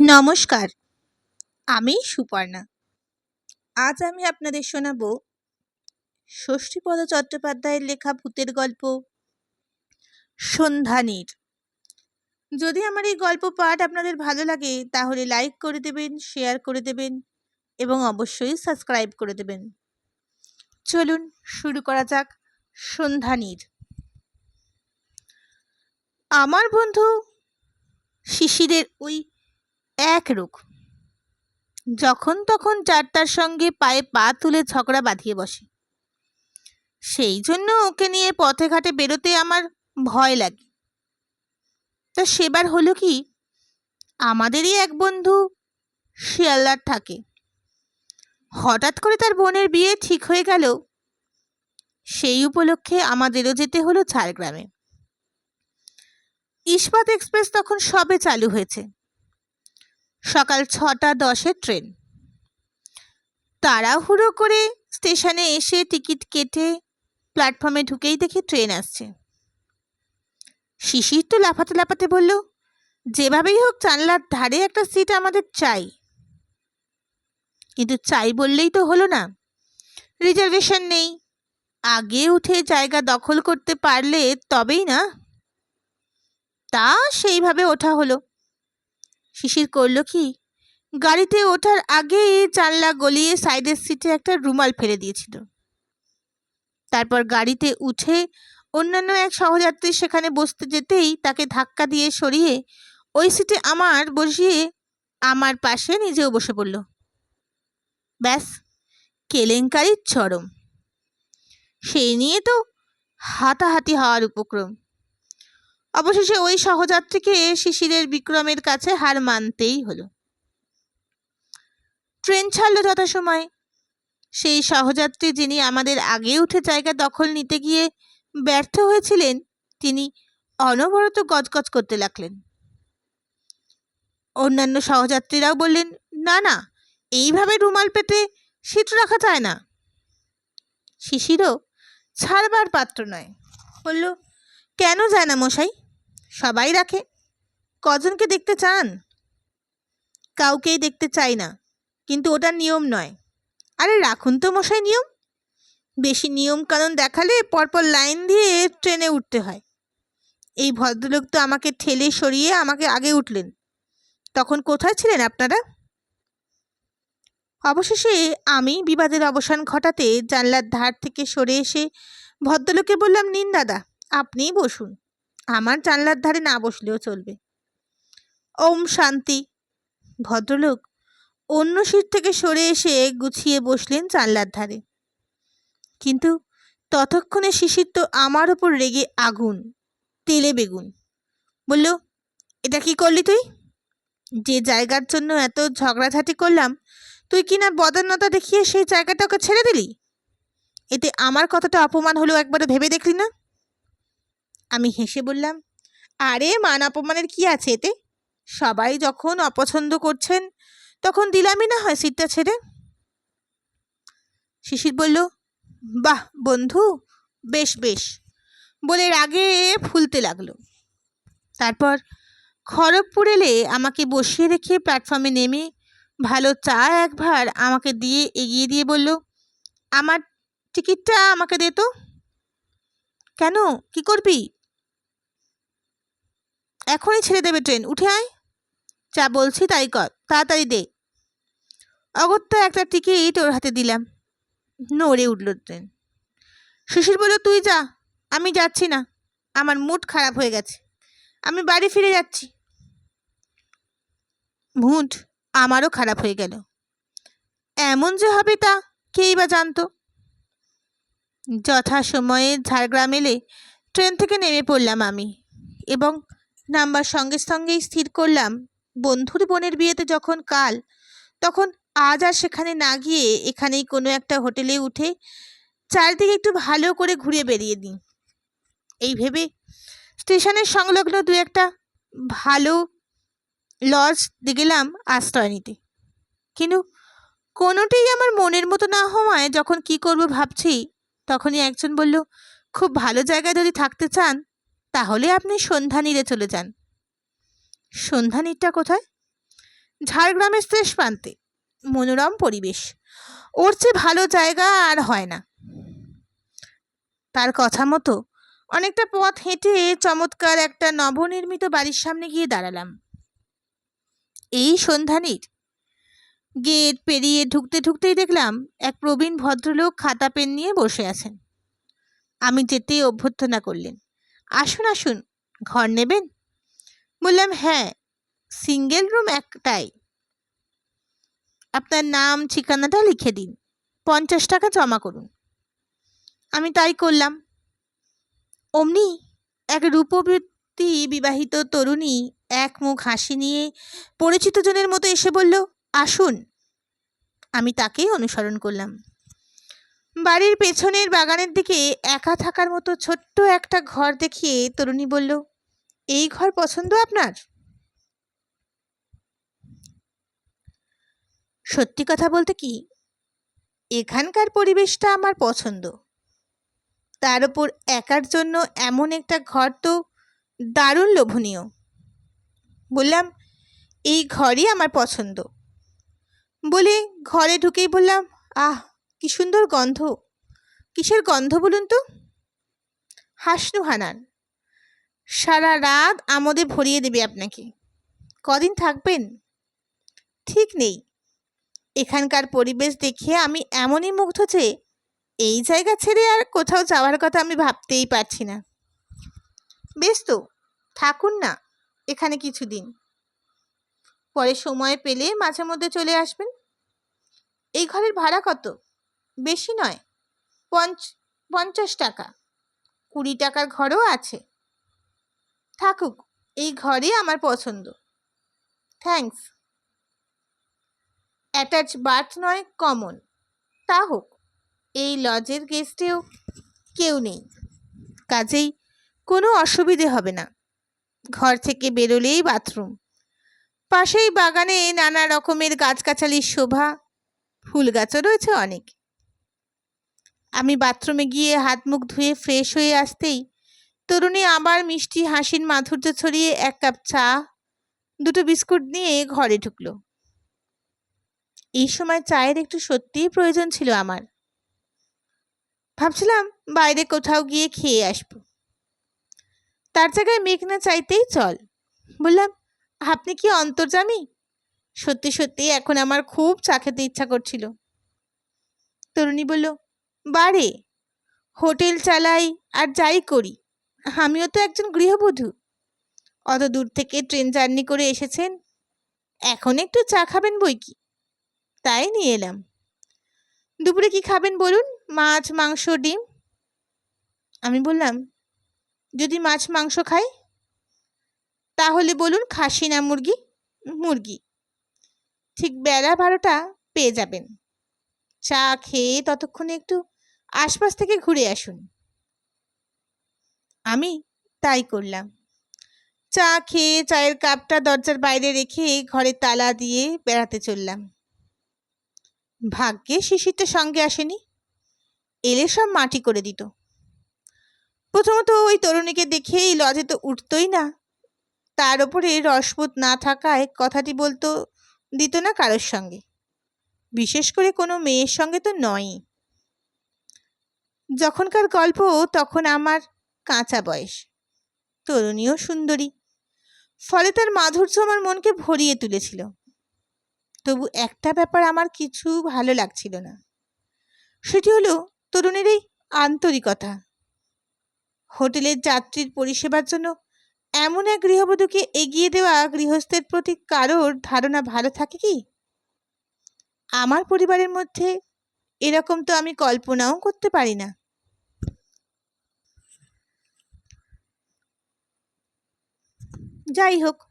নমস্কার, আমি সুপর্ণা। আজ আমি আপনাদের শোনাব ষষ্ঠীপদ চট্টোপাধ্যায়ের লেখা ভূতের গল্প সন্ধানীর যদি আমার এই গল্প পাঠ আপনাদের ভালো লাগে, তাহলে লাইক করে দেবেন, শেয়ার করে দেবেন এবং অবশ্যই সাবস্ক্রাইব করে দেবেন। চলুন শুরু করা যাক সন্ধানীর আমার বন্ধু শিশিরের ওই এক রোগ। যখন তখন চারটার সঙ্গে পায়ে পা তুলে ঝগড়া বাঁধিয়ে বসে। সেই জন্য ওকে নিয়ে পথে ঘাটে বেরোতে আমার ভয় লাগে। তা সেবার হলো কি, আমাদেরই এক বন্ধু শিয়ালদার থাকে। হঠাৎ করে তার বোনের বিয়ে ঠিক হয়ে গেল। সেই উপলক্ষে আমাদেরও যেতে হলো ঝাড়গ্রামে। ইস্পাত এক্সপ্রেস তখন সবে চালু হয়েছে। সকাল ছটা দশের ট্রেন। তাড়াহুড়ো করে স্টেশনে এসে টিকিট কেটে প্ল্যাটফর্মে ঢুকেই দেখি ট্রেন আসছে। শিশির তো লাফাতে লাফাতে বলল, যেভাবেই হোক জানলার ধারে একটা সিট আমাদের চাই। কিন্তু চাই বললেই তো হলো না। রিজার্ভেশন নেই। আগে উঠে জায়গা দখল করতে পারলে তবেই না। তা সেইভাবে ওঠা হলো। শিশির করল কি? গাড়িতে ওঠার আগে জানলা গলিয়ে সাইডের সিটে একটা রুমাল ফেলে দিয়েছিল। তারপর গাড়িতে উঠে অন্যান্য এক সহযাত্রী সেখানে বসতে যেতেই তাকে ধাক্কা দিয়ে সরিয়ে ওই সিটে আমার বসিয়ে আমার পাশে নিজেও বসে পড়ল। ব্যাস, কেলেঙ্কারির চরম। সেই নিয়ে তো হাতাহাতি হওয়ার উপক্রম। অবশেষে ওই সহযাত্রীকে শিশিরের বিক্রমের কাছে হার মানতেই হলো। ট্রেন ছাড়লো যথাসময়ে। সেই সহযাত্রী যিনি আমাদের আগে উঠে জায়গা দখল নিতে গিয়ে ব্যর্থ হয়েছিলেন, তিনি অনবরত গজগজ করতে লাগলেন। অন্যান্য সহযাত্রীরাও বললেন, না না, এইভাবে রুমাল পেতে সিট রাখা যায় না। শিশিরও ছাড়বার পাত্র নয়। বলল, কেন যায় না মশাই? সবাই রাখে। কজনকে দেখতে চান? কাউকেই দেখতে চাই না। কিন্তু ওটা নিয়ম নয়। আরে রাখুন তো মশাই নিয়ম। বেশি নিয়ম কানুন দেখালে পরপর লাইন দিয়ে ট্রেনে উঠতে হয়। এই ভদ্রলোক তো আমাকে ঠেলে সরিয়ে আমাকে আগে উঠলেন। তখন কোথায় ছিলেন আপনারা? অবশেষে আমি বিবাদের অবসান ঘটাতে জানলার ধার থেকে সরে এসে ভদ্রলোকে বললাম, নিন দাদা, আপনিই বসুন। আমার জানলার ধারে না বসলেও চলবে। ওম শান্তি। ভদ্রলোক অন্য সিট থেকে সরে এসে গুছিয়ে বসলেন জানলার ধারে। কিন্তু ততক্ষণে শিশির তো আমার ওপর রেগে আগুন, তেলে বেগুন। বলল, এটা কি করলি তুই? যে জায়গার জন্য এত ঝগড়াঝাটি করলাম, তুই কি না বদান্যতা দেখিয়ে সেই জায়গাটা ওকে ছেড়ে দিলি? এতে আমার কতটা অপমান হলো একবারও ভেবে দেখলি না? আমি হেসে বললাম, আরে, মান অপমানের কী আছে এতে? সবাই যখন অপছন্দ করছেন, তখন দিলামই না হয় সিটটা ছেড়ে। শিশির বলল, বাহ, বন্ধু, বেশ বেশ। বলে রাগে ফুলতে লাগল। তারপর খড়গপুর এলে আমাকে বসিয়ে রেখে প্ল্যাটফর্মে নেমে ভালো চা একবার আমাকে দিয়ে এগিয়ে দিয়ে বলল, আমার টিকিটটা আমাকে দে তো। কেন? কি করবি? এখনই ছেড়ে দেবে ট্রেন, উঠে আয়। যা বলছি তাই কর, তাড়াতাড়ি দে। অগত্যা একটা টিকিট ওর হাতে দিলাম। নড়ে উঠল ট্রেন। শিশির বলল, তুই যা, আমি যাচ্ছি না। আমার মুড খারাপ হয়ে গেছে। আমি বাড়ি ফিরে যাচ্ছি। মুড আমারও খারাপ হয়ে গেল। এমন যে হবে তা, কেই বা জানতো? যথাসময়ে ঝাড়গ্রাম এলে ট্রেন থেকে নেমে পড়লাম আমি এবং নাম্বার সঙ্গে সঙ্গেই স্থির করলাম। বন্ধুর বোনের বিয়েতে যখন কাল, তখন আজ আর সেখানে না গিয়ে এখানেই কোনো একটা হোটেলে উঠে চারদিকে একটু ভালো করে ঘুরে বেরিয়ে দিই। এই ভেবে স্টেশনের সংলগ্ন দু একটা ভালো লজ গেলাম আশ্রয় নিতে। কিন্তু কোনোটিই আমার মনের মতো না হওয়ায় যখন কি করব ভাবছি, তখনই একজন বলল, খুব ভালো জায়গায় যদি থাকতে চান তাহলে আপনি সন্ধ্যানীরে চলে যান। সন্ধ্যানীরটা কোথায়? ঝাড়গ্রামের শেষ প্রান্তে। মনোরম পরিবেশ। ওর চেয়ে ভালো জায়গা আর হয় না। তার কথা মতো অনেকটা পথ হেঁটে চমৎকার একটা নবনির্মিত বাড়ির সামনে গিয়ে দাঁড়ালাম। এই সন্ধানীর গেট পেরিয়ে ঢুকতে ঢুকতেই দেখলাম এক প্রবীণ ভদ্রলোক খাতা পেন নিয়ে বসে আছেন। আমি যেতেই অভ্যর্থনা করলেন। আসুন আসুন, ঘর নেবেন? বললাম হ্যাঁ সিঙ্গেল রুম একটাই। আপনার নাম, ঠিকানাটা লিখে দিন, পঞ্চাশ টাকা জমা করুন। আমি তাই করলাম। অমনি এক রূপবৃত্তি বিবাহিত তরুণী এক মুখ হাসি নিয়ে পরিচিত জনের মতো এসে বলল, আসুন। আমি তাকেই অনুসরণ করলাম। বাড়ির পেছনের বাগানের দিকে একা থাকার মতো ছোট্ট একটা ঘর দেখিয়ে তরুণী বলল, এই ঘর পছন্দ আপনার? সত্যি কথা বলতে কি, এখানকার পরিবেশটা আমার পছন্দ। তার উপর একার জন্য এমন একটা ঘর তো দারুণ লোভনীয়। বললাম, এই ঘরই আমার পছন্দ। বলে ঘরে ঢুকেই বললাম, আহ কি সুন্দর গন্ধ। কিসের গন্ধ বলুন তো? হাসনু হানান। সারা রাত আমোদে ভরিয়ে দেবে আপনাকে। কদিন থাকবেন? ঠিক নেই। এখানকার পরিবেশ দেখে আমি এমনই মুগ্ধ যে এই জায়গা ছেড়ে আর কোথাও যাওয়ার কথা আমি ভাবতেই পারছি না। বেশ তো, থাকুন না এখানে কিছুদিন। পরে সময় পেলে মাঝে মধ্যে চলে আসবেন। এই ঘরের ভাড়া কত? বেশি নয়, পঞ্চ, পঞ্চাশ টাকা। কুড়ি টাকার ঘরও আছে। থাকুক, এই ঘরে আমার পছন্দ। থ্যাঙ্কস অ্যাটাচ বাথ নয় কমন তা হোক, এই লজের গেস্টেও কেউ নেই। কাজেই কোনো অসুবিধে হবে না। ঘর থেকে বেরোলেই বাথরুম পাশেই বাগানে নানা রকমের গাছগাছালির শোভা। ফুল গাছও রয়েছে অনেক। আমি বাথরুমে গিয়ে হাত মুখ ধুয়ে ফ্রেশ হয়ে আসতেই তরুণী আবার মিষ্টি হাসির মাধুর্য ছড়িয়ে এক কাপ চা, দুটো বিস্কুট নিয়ে ঘরে ঢুকলো। এই সময় চায়ের একটু সত্যিই প্রয়োজন ছিল আমার। ভাবছিলাম বাইরে কোথাও গিয়ে খেয়ে আসব। তার জায়গায় মেঘনা চাইতেই চল। বললাম, আপনি কি অন্তর্জামী সত্যি সত্যি এখন আমার খুব চা খেতে ইচ্ছা করছিল। তরুণী বলল বারে, হোটেল চালাই আর যাই করি, আমিও তো একজন গৃহবধূ। অত দূর থেকে ট্রেন জার্নি করে এসেছেন, এখন একটু চা খাবেন বই কি? তাই নিয়ে এলাম। দুপুরে কি খাবেন বলুন? মাছ, মাংস, ডিম? আমি বললাম, যদি মাছ, মাংস খাই? তাহলে বলুন খাসি না মুরগি? মুরগি। ঠিক বেলা বারোটা পেয়ে যাবেন। চা খেয়ে ততক্ষণে একটু আশপাশ থেকে ঘুরে আসুন। আমি তাই করলাম। চা খেয়ে চায়ের কাপটা দরজার বাইরে রেখে ঘরে তালা দিয়ে বেড়াতে চললাম। ভাগ্যে শিশিরটা সঙ্গে আসেনি। এলে সব মাটি করে দিত। প্রথমত ওই তরুণীকে দেখেই লজে তো উঠতই না। তার ওপরে রসবোধ না থাকায় কথাটি বলতো, দিত না কারোর সঙ্গে। বিশেষ করে কোনো মেয়ের সঙ্গে তো নয়ই। যখনকার গল্প, তখন আমার কাঁচা বয়স। তরুণীও সুন্দরী। ফলে তার মাধুর্য আমার মনকে ভরিয়ে তুলেছিল। তবু একটা ব্যাপার আমার কিছু ভালো লাগছিল না। সেটি হলো তরুণীর এই আন্তরিকতা। হোটেলের যাত্রীর পরিষেবার জন্য এমন এক গৃহবধূকে এগিয়ে দেওয়া গৃহস্থের প্রতি কারোর ধারণা ভালো থাকে কি? আমার পরিবারের মধ্যে এরকম তো আমি কল্পনাও করতে পারি না। যাই হোক,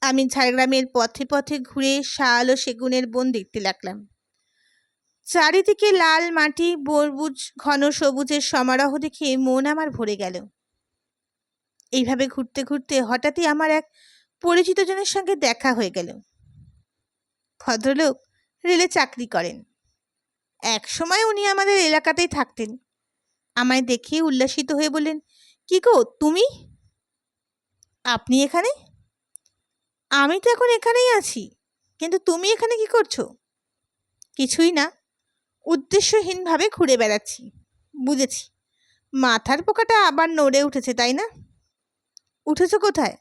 আমি ঝাড়গ্রামের পথে পথে ঘুরে শাল ও সেগুনের বন দেখতে লাগলাম। চারিদিকে লাল মাটি, বরবুজ, ঘন সবুজের সমারোহ দেখে মন আমার ভরে গেল। এইভাবে ঘুরতে ঘুরতে হঠাৎই আমার এক পরিচিত জনের সঙ্গে দেখা হয়ে গেল। ভদ্রলোক রেলে চাকরি করেন। এক সময় উনি আমাদের এলাকাতেই থাকতেন। আমায় দেখে উল্লাসিত হয়ে বললেন, কি গো, তুমি? আপনি এখানে? আমি তো এখন এখানেই আছি, কিন্তু তুমি এখানে কি করছ? কিছুই না, উদ্দেশ্যহীনভাবে ঘুরে বেড়াচ্ছি, বুঝেছি। মাথার পোকাটা আবার নড়ে উঠেছে, তাই না? উঠেছ কোথায়?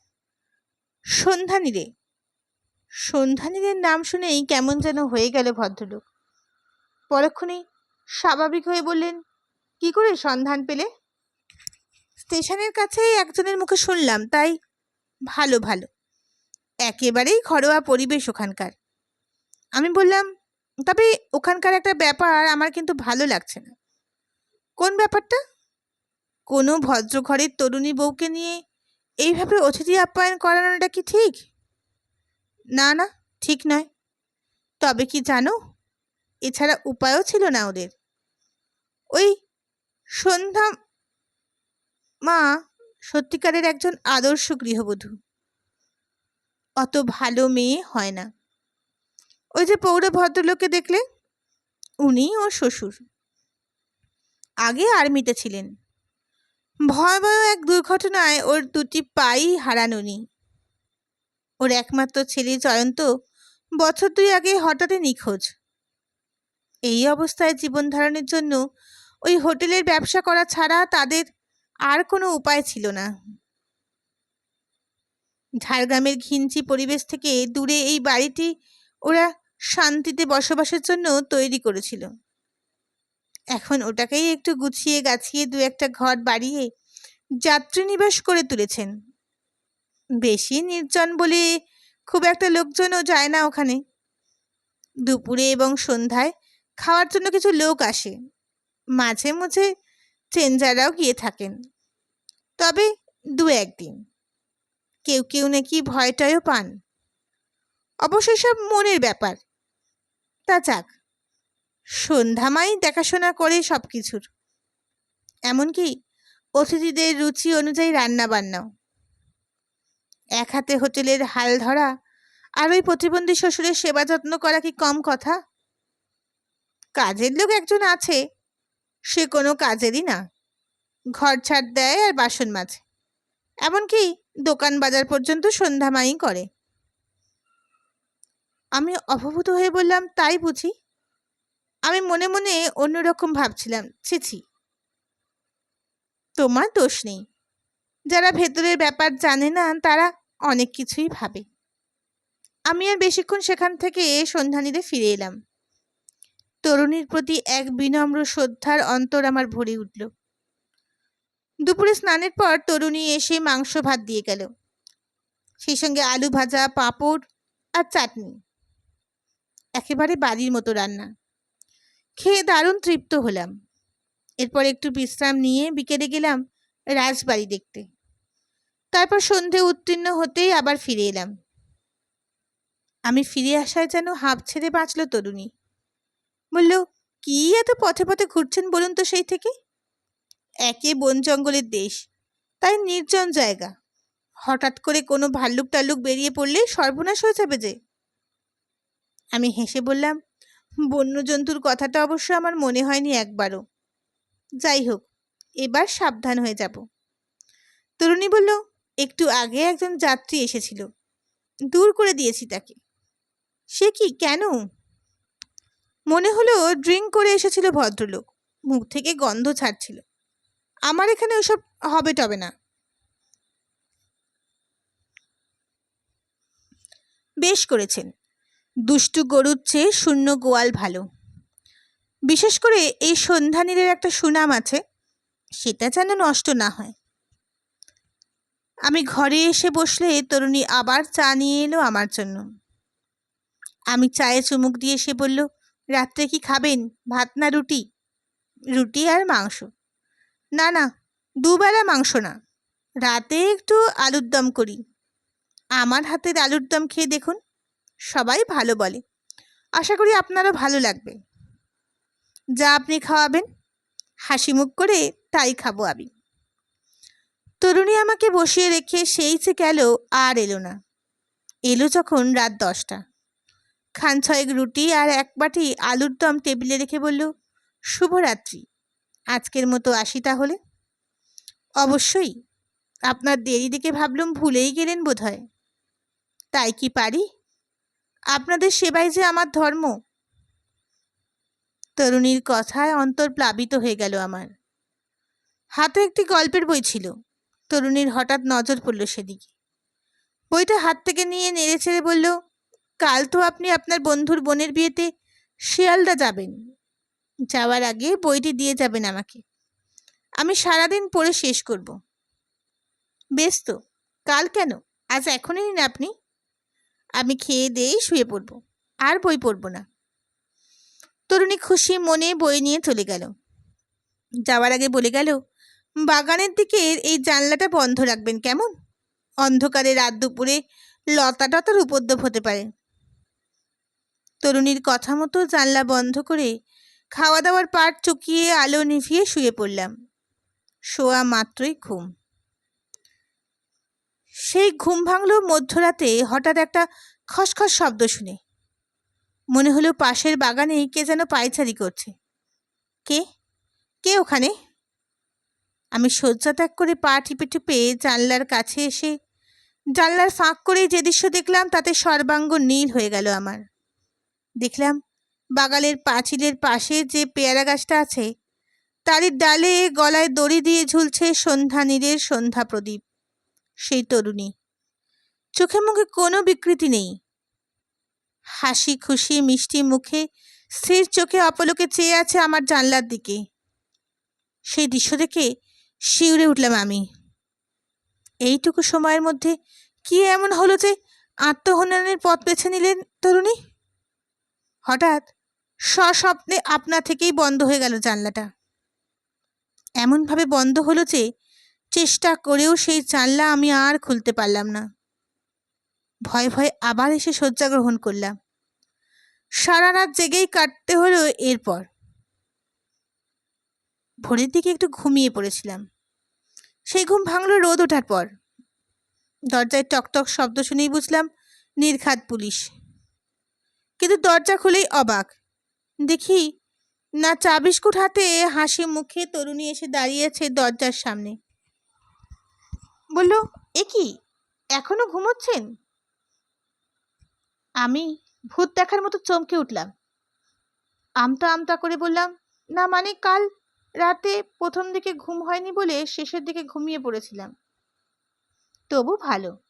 সন্ধ্যানীরে সন্ধ্যানীরের নাম শুনেই কেমন যেন হয়ে গেল ভদ্রলোক। পরক্ষণেই স্বাভাবিক হয়ে বললেন, কি করে সন্ধান পেলে? স্টেশনের কাছে একজনের মুখে শুনলাম, তাই ভালো ভালো। একেবারেই ঘরোয়া পরিবেশ ওখানকার। আমি বললাম, তবে ওখানকার একটা ব্যাপার আমার কিন্তু ভালো লাগছে না। কোন ব্যাপারটা? কোনো ভদ্রঘরের তরুণী বউকে নিয়ে এইভাবে অতিথি আপ্যায়ন করানোটা কি ঠিক? না না, ঠিক নয়। তবে কি জানো, এছাড়া উপায়ও ছিল না ওদের। ওই সন্ধ্যা মা সত্যিকারের একজন আদর্শ গৃহবধূ। অত ভালো মেয়ে হয় না। ওই যে পৌর ভদ্রলোককে দেখলে, উনি ওর শ্বশুর। আগে আর্মিতে ছিলেন। ভয়াবহ এক দুর্ঘটনায় ওর দুটি পাই হারান উনি ওর একমাত্র ছেলে জয়ন্ত বছর দুই আগে হঠাৎই নিখোঁজ। এই অবস্থায় জীবন ধারণের জন্য ওই হোটেলের ব্যবসা করা ছাড়া তাদের আর কোনো উপায় ছিল না। ঝাড়গ্রামের ঘিঞ্চি পরিবেশ থেকে দূরে এই বাড়িটি ওরা শান্তিতে বসবাসের জন্য তৈরি করেছিল। এখন ওটাকেই একটু গুছিয়ে গাছিয়ে দু একটা ঘর বাড়িয়ে যাত্রী নিবাস করে তুলেছেন। বেশি নির্জন বলে খুব একটা লোকজনও যায় না ওখানে। দুপুরে এবং সন্ধ্যায় খাওয়ার জন্য কিছু লোক আসে। মাঝে মাঝে চেঞ্জাররাও গিয়ে থাকেন। তবে দু একদিন। কেউ কেউ নাকি ভয়টায়ও পান। অবশ্য সব মনের ব্যাপার। তা যাক সন্ধ্যামাই দেখাশোনা করে সব কিছুর এমনকি অতিথিদের রুচি অনুযায়ী রান্না বান্নাও এক হাতে হোটেলের হাল ধরা আর ওই প্রতিবন্ধী শ্বশুরের সেবা যত্ন করা কি কম কথা? কাজের লোক একজন আছে। সে কোনো কাজেরই না। ঘর ছাড় দেয় আর বাসন মাঝে এমনকি দোকান বাজার পর্যন্ত সন্ধ্যামাই করে। আমি অপভূত হয়ে বললাম, তাই বুঝি? আমি মনে মনে অন্যরকম ভাবছিলাম, ছিছি। তোমার দোষ নেই। যারা ভেতরের ব্যাপার জানে না, তারা অনেক কিছুই ভাবে। আমি আর বেশিক্ষণ সেখান থেকে সন্ধানীরে ফিরে এলাম। তরুণীর প্রতি এক বিনম্র শ্রদ্ধার অন্তর আমার ভরে উঠল। দুপুরে স্নানের পর তরুণী এসে মাংস ভাত দিয়ে গেল। সেই সঙ্গে আলু ভাজা, পাঁপড় আর চাটনি। একেবারে বাড়ির মতো রান্না। খেয়ে দারুণ তৃপ্ত হলাম। এরপর একটু বিশ্রাম নিয়ে বিকেলে গেলাম রাজবাড়ি দেখতে। তারপর সন্ধে উত্তীর্ণ হতেই আবার ফিরে এলাম। আমি ফিরে আসায় যেন হাঁপ ছেড়ে বাঁচল তরুণী। বলল, কি এত পথে পথে ঘুরছেন বলুন তো সেই থেকে? একে বন জঙ্গলের দেশ, তাই নির্জন জায়গা। হঠাৎ করে কোনো ভাল্লুক টাল্লুক বেরিয়ে পড়লে সর্বনাশ হয়ে যাবে যে। আমি হেসে বললাম বন্য বন্যজন্তুর কথাটা অবশ্য আমার মনে হয়নি একবারও। যাই হোক, এবার সাবধান হয়ে যাব। তরুণী বলল, একটু আগে একজন যাত্রী এসেছিল। দূর করে দিয়েছি তাকে। সে কি, কেন? মনে হলো ড্রিঙ্ক করে এসেছিল ভদ্রলোক। মুখ থেকে গন্ধ ছাড়ছিল। আমার এখানে ওসব হবে টবে না। বেশ করেছেন। দুষ্টু গরুর চেয়ে শূন্য গোয়াল ভালো। বিশেষ করে এই সন্ধানীরের একটা সুনাম আছে, সেটা যেন নষ্ট না হয়। আমি ঘরে এসে বসলে তরুণী আবার চা নিয়ে এলো আমার জন্য। আমি চায়ে চুমুক দিয়ে সে বলল রাত্রে কি খাবেন? ভাত না রুটি? রুটি আর মাংস। না না, দুবেলা মাংস না। রাতে একটু আলুর দম করি। আমার হাতের আলুর দম খেয়ে দেখুন, সবাই ভালো বলে। আশা করি আপনারও ভালো লাগবে। যা আপনি খাওয়াবেন, হাসি মুখ করে তাই খাব আমি। তরুণী আমাকে বসিয়ে রেখে সেই যে গেল আর এলো না। এলো যখন রাত দশটা। খান ছয়েক রুটি আর এক বাটি আলুর দম টেবিলে রেখে বলল, শুভরাত্রি। আজকের মতো আসি তাহলে? অবশ্যই। আপনার দেরি দেখে ভাবলুম ভুলেই গেলেন বোধহয়। তাই কি পারি? আপনাদের সেবাই যে আমার ধর্ম তরুণীর কথায় অন্তর প্লাবিত হয়ে গেল আমার। হাতে একটি গল্পের বই ছিল। তরুণীর হঠাৎ নজর পড়ল সেদিকে। বইটা হাত থেকে নিয়ে নেড়ে ছেড়ে বলল কাল তো আপনি আপনার বন্ধুর বোনের বিয়েতে শিয়ালদা যাবেন। যাওয়ার আগে বইটি দিয়ে যাবেন আমাকে। আমি সারাদিন পড়ে শেষ করব। বেশ তো, কাল কেন? আজ এখনই নিন আপনি। আমি খেয়ে দিয়েই শুয়ে পড়ব, আর বই পড়ব না। তরুণী খুশি মনে বই নিয়ে চলে গেল। যাওয়ার আগে বলে গেল, বাগানের দিকে এই জানলাটা বন্ধ রাখবেন কেমন? অন্ধকারে রাত দুপুরে লতা টতার উপদ্রব হতে পারে। তরুণীর কথা মতো জানলা বন্ধ করে খাওয়া দাওয়ার পাট চুকিয়ে আলো নিভিয়ে শুয়ে পড়লাম। শোয়া মাত্রই ঘুম। সেই ঘুম ভাঙল মধ্যরাতে হঠাৎ একটা খসখস শব্দ শুনে। মনে হলো পাশের বাগানে কে যেন পায়চারি করছে। কে? কে ওখানে? আমি শয্যা ত্যাগ করে পা টিপে টিপে জানলার কাছে এসে জানলার ফাঁক করে যে দৃশ্য দেখলাম তাতে সর্বাঙ্গ নীল হয়ে গেল আমার। দেখলাম বাগালের পাঁচিলের পাশে যে পেয়ারা গাছটা আছে, তারই ডালে গলায় দড়ি দিয়ে ঝুলছে সন্ধ্যা নীলের সন্ধ্যা প্রদীপ। সেই তরুণী। চোখে মুখে কোনো বিকৃতি নেই। হাসি খুশি মিষ্টি মুখে স্থির চোখে অপলোকে চেয়ে আছে আমার জানলার দিকে। সেই দৃশ্য দেখে শিউরে উঠলাম আমি। এইটুকু সময়ের মধ্যে কি এমন হলো যে আত্মহননের পথ বেছে নিলেন তরুণী? হঠাৎ সস্বপ্নে আপনা থেকেই বন্ধ হয়ে গেল জানলাটা। এমনভাবে বন্ধ হলো যে চেষ্টা করেও সেই জানলা আমি আর খুলতে পারলাম না। ভয় ভয় আবার এসে শয্যা গ্রহণ করলাম। সারা রাত জেগেই কাটতে হলো এরপর। ভোরের দিকে একটু ঘুমিয়ে পড়েছিলাম। সেই ঘুম ভাঙলো রোদ ওঠার পর। দরজায় টকটক শব্দ শুনেই বুঝলাম, নির্ঘাত পুলিশ। কিন্তু দরজা খুলেই অবাক। দেখি না চা বিস্কুট হাতে হাসি মুখে তরুণী এসে দাঁড়িয়েছে দরজার সামনে। বলল, এ কি? এখনও ঘুমোচ্ছেন? আমি ভূত দেখার মতো চমকে উঠলাম। আমতা আমতা করে বললাম, না মানে কাল রাতে প্রথম দিকে ঘুম হয়নি বলে শেষের দিকে ঘুমিয়ে পড়েছিলাম। তবু ভালো।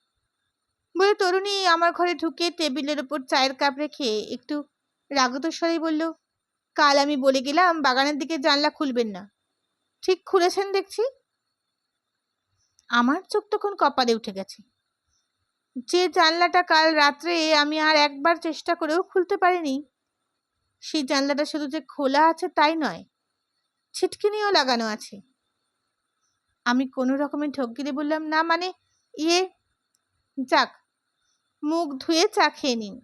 বলে তরুণী আমার ঘরে ঢুকে টেবিলের ওপর চায়ের কাপ রেখে একটু রাগত রাগতস্বরেই বলল, কাল আমি বলে গেলাম বাগানের দিকে জানলা খুলবেন না। ঠিক খুলেছেন দেখছি? আমার চোখ তখন কপালে উঠে গেছে। যে জানলাটা কাল রাত্রে আমি আর একবার চেষ্টা করেও খুলতে পারিনি, সেই জানলাটা শুধু যে খোলা আছে তাই নয়, ছিটকিনিও লাগানো আছে। আমি কোনো রকমের ঠক গিলে বললাম, না মানে ইয়ে যাক মুখ ধুয়ে চা খেয়ে নিন।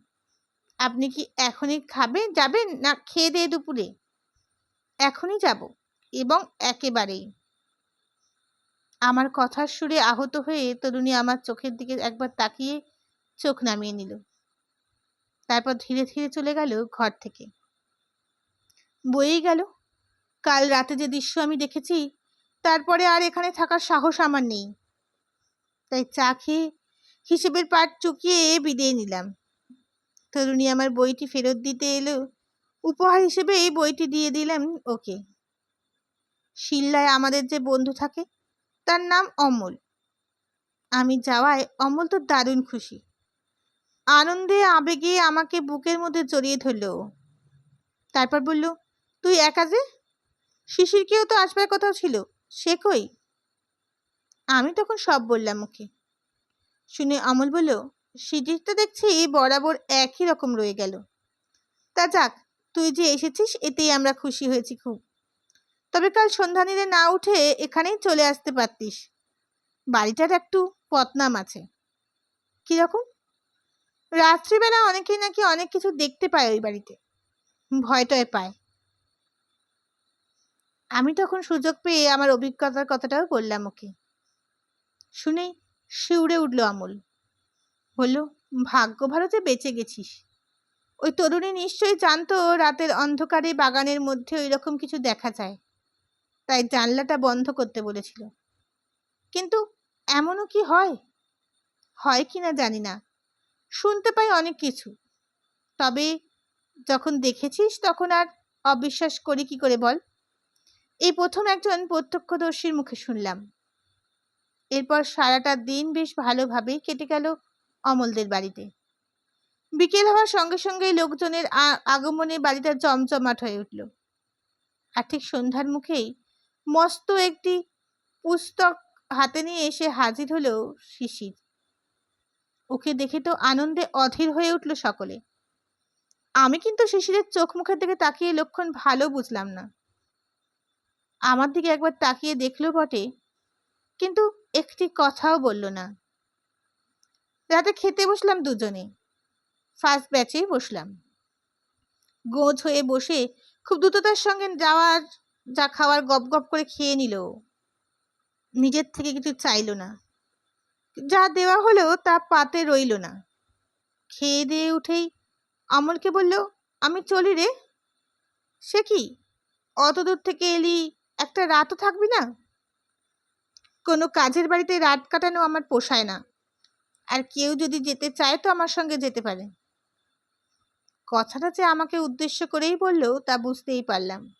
আপনি কি এখনই খাবেন, যাবেন, না খেয়ে দিয়ে দুপুরে? এখনই যাব, এবং একেবারেই। আমার কথার সুরে আহত হয়ে তরুণী আমার চোখের দিকে একবার তাকিয়ে চোখ নামিয়ে নিল। তারপর ধীরে ধীরে চলে গেল ঘর থেকে। বয়েই গেল। কাল রাতে যে দৃশ্য আমি দেখেছি, তারপরে আর এখানে থাকার সাহস আমার নেই। তাই চা খেয়ে হিসেবের পাট চুকিয়ে বিদিয়ে নিলাম। তরুণী আমার বইটি ফেরত দিতে এলো। উপহার হিসেবে এই বইটি দিয়ে দিলাম ওকে। শিল্লায় আমাদের যে বন্ধু থাকে, তার নাম অমল। আমি যাওয়ায় অমল তো দারুণ খুশি। আনন্দে, আবেগে আমাকে বুকের মধ্যে জড়িয়ে ধরল তারপর বলল, তুই একা যে? শিশিরকেও তো আসবার কথা ছিল, সে কই? আমি তখন সব বললাম মুখে শুনে অমল বলল শিশিরটা দেখছি বরাবর একই রকম রয়ে গেল। তা যাক, তুই যে এসেছিস, এতেই আমরা খুশি হয়েছি খুব। তবে কাল সন্ধ্যা নিলে না উঠে এখানেই চলে আসতে পারতিস। বাড়িটার একটু পতনাম আছে। কীরকম রাত্রিবেলা অনেকেই নাকি অনেক কিছু দেখতে পায় ওই বাড়িতে। ভয়টয় পায়। আমি তখন সুযোগ পেয়ে আমার অভিজ্ঞতার কথাটাও বললাম ওকে। শুনেই শিউরে উঠল আমল। বলল, ভাগ্য যে বেঁচে গেছিস। ওই তরুণী নিশ্চয়ই জানতো রাতের অন্ধকারে বাগানের মধ্যে ওই রকম কিছু দেখা যায়। তাই জানলাটা বন্ধ করতে বলেছিল। কিন্তু এমনও কি হয়? হয় কি না জানি না। শুনতে পাই অনেক কিছু। তবে যখন দেখেছিস তখন আর অবিশ্বাস করি কি করে বল? এই প্রথম একজন প্রত্যক্ষদর্শীর মুখে শুনলাম। এরপর সারাটা দিন বেশ ভালোভাবেই কেটে গেল অমলদের বাড়িতে। বিকেল হওয়ার সঙ্গে সঙ্গেই লোকজনের আগমনে বাড়িটা জমজমাট হয়ে উঠল। আর ঠিক সন্ধ্যার মুখেই মস্ত একটি পুস্তক হাতে নিয়ে এসে হাজির হলো শিশির। ওকে দেখে তো আনন্দে অধীর হয়ে উঠল সকলে। আমি কিন্তু শিশিরের চোখ মুখের দিকে তাকিয়ে লক্ষণ ভালো বুঝলাম না। আমার দিকে একবার তাকিয়ে দেখল বটে, কিন্তু একটি কথাও বলল না। রাতে খেতে বসলাম দুজনে। ফার্স্ট ব্যাচেই বসলাম। গোছ হয়ে বসে খুব দ্রুততার সঙ্গে যাওয়ার, যা খাওয়ার গপ গপ করে খেয়ে নিল। নিজের থেকে কিছু চাইলো না। যা দেওয়া হলো তা পাতে রইল না। খেয়ে দিয়ে উঠেই অমলকে বলল, আমি চলি রে। সে কি? অত দূর থেকে এলি, একটা রাতও থাকবি না? কোনো কাজের বাড়িতে রাত কাটানো আমার পোষায় না। আর কেউ যদি যেতে চায় তো আমার সঙ্গে যেতে পারে। কথাটা যে আমাকে উদ্দেশ্য করেই বলল তা বুঝতেই পারলাম।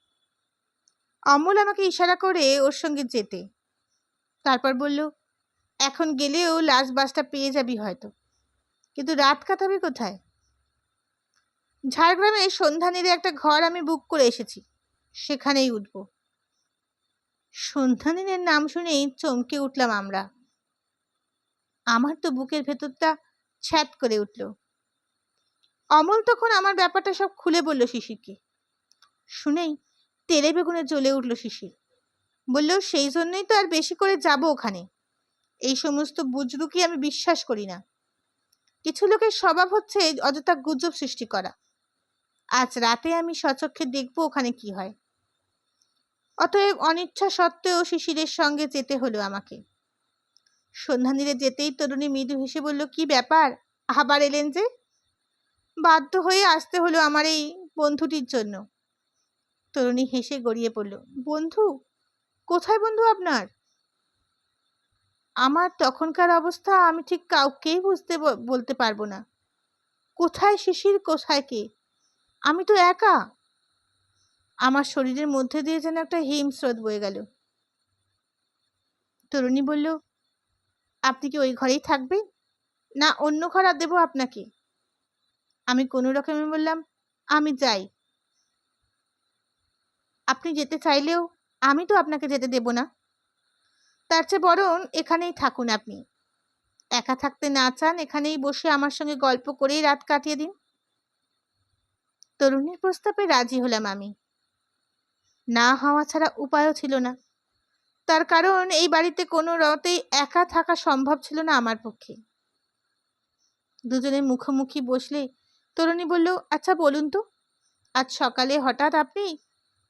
অমল আমাকে ইশারা করে ওর সঙ্গে যেতে। তারপর বলল, এখন গেলেও লাস্ট বাসটা পেয়ে যাবি হয়তো। কিন্তু রাত কাটাবি কোথায়? ঝাড়গ্রামে সন্ধানীর একটা ঘর আমি বুক করে এসেছি। সেখানেই উঠব। সন্ধানীনের নাম শুনেই চমকে উঠলাম আমরা। আমার তো বুকের ভেতরটা ছ্যাত করে উঠল। অমল তখন আমার ব্যাপারটা সব খুলে বলল শিশিরকে। শুনেই তেলে বেগুনে জ্বলে উঠল শিশির। বলল, সেই জন্যই তো আর বেশি করে যাব ওখানে। এই সমস্ত বুজরুকি আমি বিশ্বাস করি না। কিছু লোকের স্বভাব হচ্ছে অযথা গুজব সৃষ্টি করা। আজ রাতে আমি সচক্ষে দেখব ওখানে কি হয়। অতএব অনিচ্ছা সত্ত্বেও শিশিরের সঙ্গে যেতে হলো আমাকে। সন্ধ্যানীরে যেতেই তরুণী মৃদু হেসে বলল, কি ব্যাপার? আবার এলেন যে? বাধ্য হয়ে আসতে হলো আমার এই বন্ধুটির জন্য। তরুণী হেসে গড়িয়ে পড়ল, বন্ধু? কোথায় বন্ধু আপনার? আমার তখনকার অবস্থা আমি ঠিক কাউকেই বুঝতে বলতে পারব না। কোথায় শিশির, কোথায় কে? আমি তো একা। আমার শরীরের মধ্যে দিয়ে যেন একটা হিমস্রোত বয়ে গেল। তরুণী বলল, আপনি কি ওই ঘরেই থাকবেন? না অন্য ঘর আর দেবো আপনাকে? আমি কোনো রকমে বললাম, আমি যাই। আপনি যেতে চাইলেও আমি তো আপনাকে যেতে দেব না। তার চেয়ে বরং এখানেই থাকুন আপনি। একা থাকতে না চান, এখানেই বসে আমার সঙ্গে গল্প করেই রাত কাটিয়ে দিন। তরুণীর প্রস্তাবে রাজি হলাম আমি। না হওয়া ছাড়া উপায়ও ছিল না। তার কারণ, এই বাড়িতে কোনো রতেই একা থাকা সম্ভব ছিল না আমার পক্ষে। দুজনে মুখোমুখি বসলে তরুণী বলল আচ্ছা বলুন তো, আজ সকালে হঠাৎ আপনি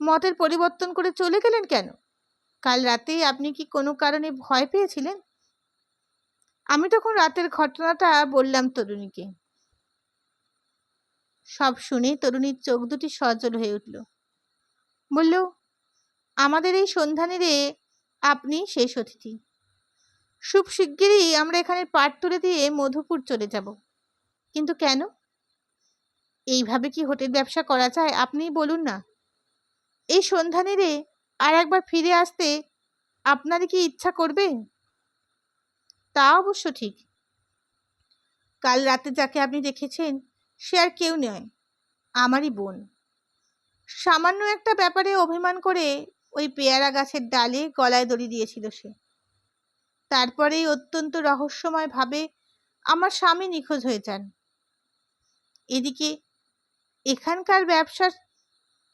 মতের পরিবর্তন করে চলে গেলেন কেন? কাল রাতে আপনি কি কোনো কারণে ভয় পেয়েছিলেন? আমি তখন রাতের ঘটনাটা বললাম তরুণীকে। সব শুনে তরুণীর চোখ দুটি সজল হয়ে উঠল। বলল, আমাদের এই সন্ধানীরে আপনি শেষ অতিথি। খুব শিগগিরই আমরা এখানে পাট তুলে দিয়ে মধুপুর চলে যাব। কিন্তু কেন? এইভাবে কি হোটেল ব্যবসা করা যায় আপনিই বলুন না। এই সন্ধানীরে আর একবার ফিরে আসতে আপনারই কি ইচ্ছা করবে? তা অবশ্য ঠিক। কাল রাতে যাকে আপনি দেখেছেন, সে আর কেউ নয়, আমারই বোন। সামান্য একটা ব্যাপারে অভিমান করে ওই পেয়ারা গাছের ডালে গলায় দড়ি দিয়েছিল সে। তারপরেই অত্যন্ত রহস্যময় ভাবে আমার স্বামী নিখোঁজ হয়ে যান। এদিকে এখানকার ব্যবসার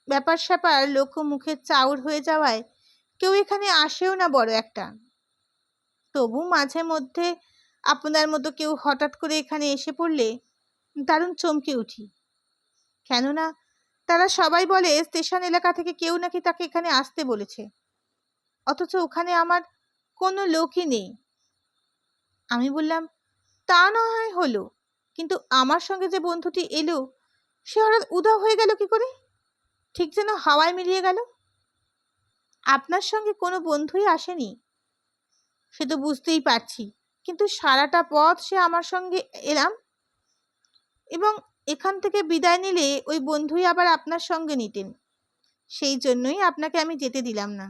ব্যাপার স্যাপার লোক মুখে চাউর হয়ে যাওয়ায় কেউ এখানে আসেও না বড় একটা। তবু মাঝে মধ্যে আপনার মতো কেউ হঠাৎ করে এখানে এসে পড়লে দারুণ চমকে উঠি। কেননা তারা সবাই বলে স্টেশন এলাকা থেকে কেউ নাকি তাকে এখানে আসতে বলেছে। অথচ ওখানে আমার কোনো লোকই নেই। আমি বললাম, তা না হয় হলো, কিন্তু আমার সঙ্গে যে বন্ধুটি এলো, সে হঠাৎ উধাও হয়ে গেল কি করে? ঠিক যেন হাওয়ায় মিলিয়ে গেল। আপনার সঙ্গে কোনো বন্ধুই আসেনি। সে তো বুঝতেই পারছি, কিন্তু সারাটা পথ সে আমার সঙ্গে এলাম এবং এখান থেকে বিদায় নিলে ওই বন্ধুই আবার আপনার সঙ্গে নিতেন। সেই জন্যই আপনাকে আমি যেতে দিলাম না।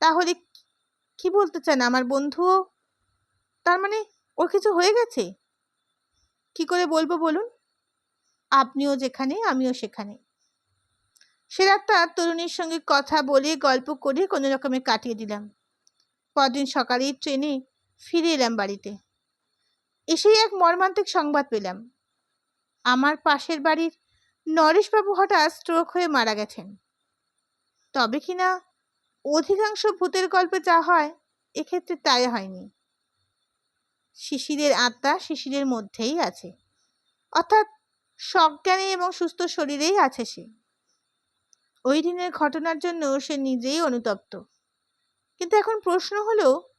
তাহলে কি বলতে চান আমার বন্ধুও তার মানে ওর কিছু হয়ে গেছে? কি করে বলব বলুন? আপনিও যেখানে, আমিও সেখানে। সে রাতটা তরুণীর সঙ্গে কথা বলে, গল্প করে কোনো রকমে কাটিয়ে দিলাম। পরদিন সকালেই ট্রেনে ফিরে এলাম বাড়িতে। এসেই এক মর্মান্তিক সংবাদ পেলাম। আমার পাশের বাড়ির নরেশবাবু হঠাৎ স্ট্রোক হয়ে মারা গেছেন। তবে কিনা অধিকাংশ ভূতের গল্পে যা হয়, এক্ষেত্রে তাই হয়নি। শিশিরের আত্মা শিশিরের মধ্যেই আছে। অর্থাৎ সজ্ঞানী এবং সুস্থ শরীরেই আছে সে। ওই দিনের ঘটনার জন্য সে নিজেই অনুতপ্ত। কিন্তু এখন প্রশ্ন হলো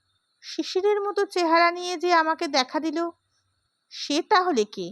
শিশিরের মতো চেহারা নিয়ে যে আমাকে দেখা দিল সে তাহলে কে?